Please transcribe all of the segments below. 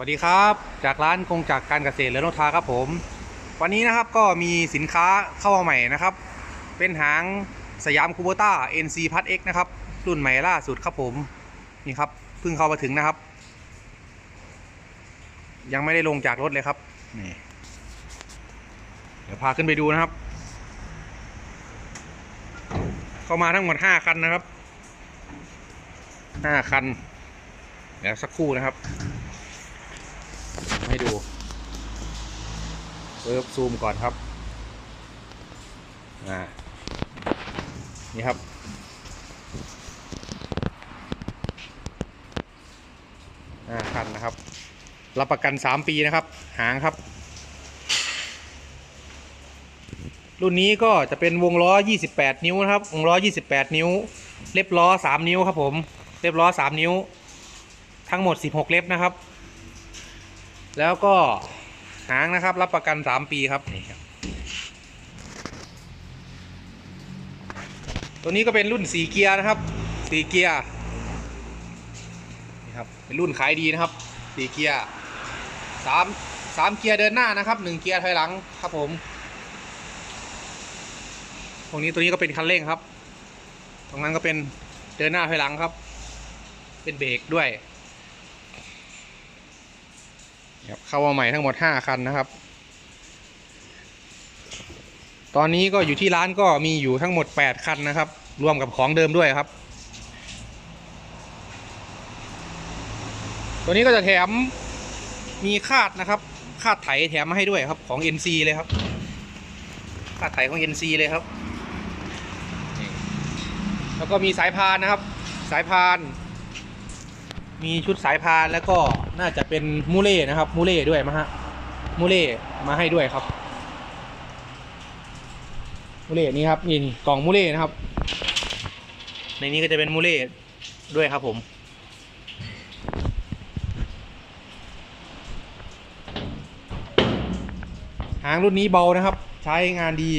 วัสดีครับ จากร้านคงจากการเกษตรและนทาครับผม วันนี้นะครับก็มีสินค้าเข้ามาใหม่นะครับ เป็นหางสยามคูโบต้า NC พัด X นะครับ รุ่นใหม่ล่าสุดครับผม นี่ครับเพิ่งเข้ามาถึงนะครับ ยังไม่ได้ลงจากรถเลยครับนี่เดี๋ยวพาขึ้นไปดูนะครับ เข้ามาทั้งหมด5คันนะครับ5คันเดี๋ยวสักครู่นะครับ ให้ดูเปิบซูมก่อนครับนี่ครับ อ่าคันนะครับ รับประกัน 3 ปีนะครับ หางครับ รุ่นนี้ก็จะเป็นวงล้อ 28 นิ้วนะครับ วงล้อ 28 นิ้ว เล็บล้อ 3 นิ้วครับผม เล็บล้อ 3 นิ้ว ทั้งหมด 16 เล็บนะครับ แล้วก็หางนะครับ รับประกัน 3 ปีครับนี่ครับตัวนี้ก็เป็นรุ่น4เกียร์นะครับ4เกียร์นี่ครับเป็นรุ่นขายดีนะครับ4เกียร์3 3เกียร์เดินหน้านะครับ1เกียร์ถอยหลังครับผมตรงนี้ตัวนี้ก็เป็นคันเร่งครับ ตรงนั้นก็เป็นเดินหน้าถอยหลังครับ เป็นเบรกด้วย เข้ามาใหม่ทั้งหมด5คันนะครับ ตอนนี้ก็อยู่ที่ร้านก็มีอยู่ทั้งหมด8คันนะครับ รวมกับของเดิมด้วยครับ ตัวนี้ก็จะแถมมีคาดนะครับคาดไถแถมมาให้ด้วยครับของ NC เลยครับคาดไถของ NC เลยครับ แล้วก็มีสายพานนะครับ สายพาน มีชุดสายพานแล้วก็น่าจะเป็นมูเล่นะครับมูเล่ด้วยมาฮะมูเล่มาให้ด้วยครับมูเล่นี่ครับนี่นี่กล่องมูเล่นะครับ ในนี้ก็จะเป็นมูเล่ด้วยครับผมหางรุ่นนี้เบานะครับ ใช้งานดี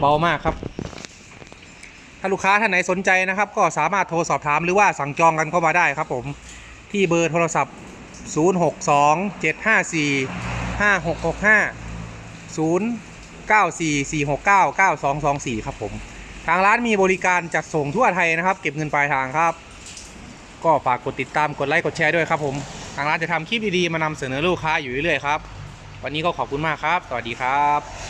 เบามากครับ ลูกค้าท่านไหนสนใจนะครับ ก็สามารถโทรสอบถามหรือว่าสั่งจองกันเข้ามาได้ครับผมที่เบอร์โทรศัพท์ 062 754 5665 094 469 9224 ครับผม ทางร้านมีบริการจัดส่งทั่วไทยนะครับ เก็บเงินปลายทางครับ ก็ฝากกดติดตามกดไลค์กดแชร์ด้วยครับผม ทางร้านจะทำคลิปดีๆมานำเสนอลูกค้าอยู่เรื่อยๆครับ วันนี้ก็ขอบคุณมากครับ สวัสดีครับ